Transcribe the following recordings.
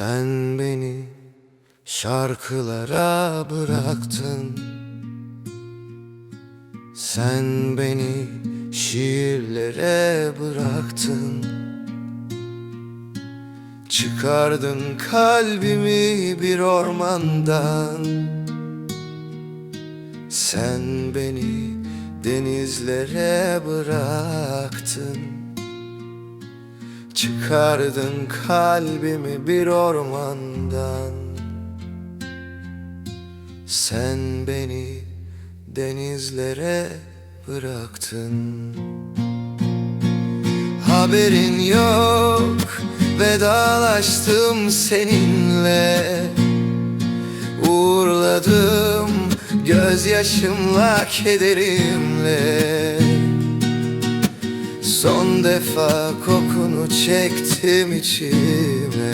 Sen beni şarkılara bıraktın. Sen beni şiirlere bıraktın. Çıkardın kalbimi bir ormandan. Sen beni denizlere bıraktın Çıkardın kalbimi bir ormandan. Sen beni denizlere bıraktın. Haberin yok Vedalaştım seninle. Uğurladım Gözyaşımla kederimle Son defa kokunu çektim içime.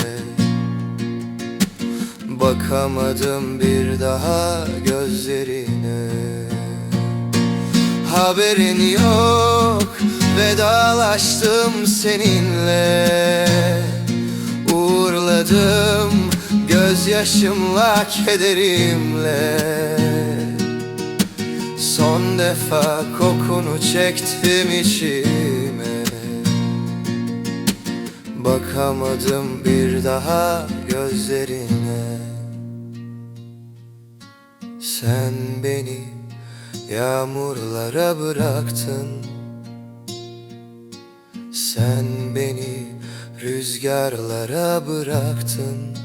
Bakamadım bir daha gözlerine. Haberin yok Vedalaştım seninle. Uğurladım Gözyaşımla kederimle. Son defa kokunu çektim içime Bakamadım bir daha gözlerine. Sen beni yağmurlara bıraktın. Sen beni rüzgarlara bıraktın.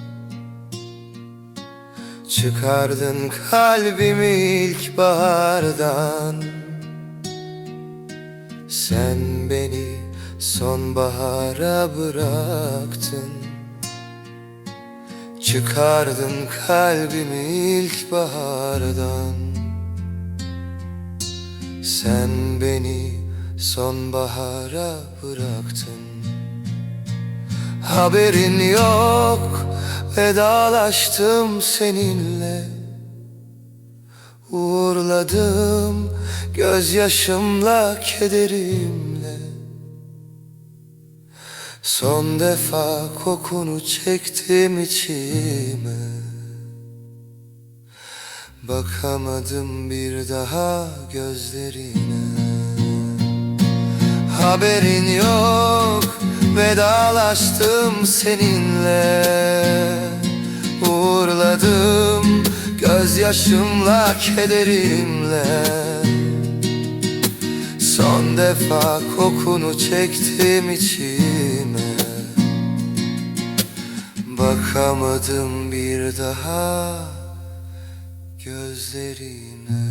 Çıkardın kalbimi ilk bahardan Sen beni sonbahara bıraktın. Çıkardın kalbimi ilk bahardan Sen beni sonbahara bıraktın. Haberin yok Vedalaştım seninle. Uğurladım Gözyaşımla kederimle Son defa kokunu çektim içime. Bakamadım bir daha gözlerine. Haberin yok Vedalaştım seninle. Uğurladım Gözyaşımla kederimle. Son defa kokunu çektim içime Bakamadım bir daha gözlerine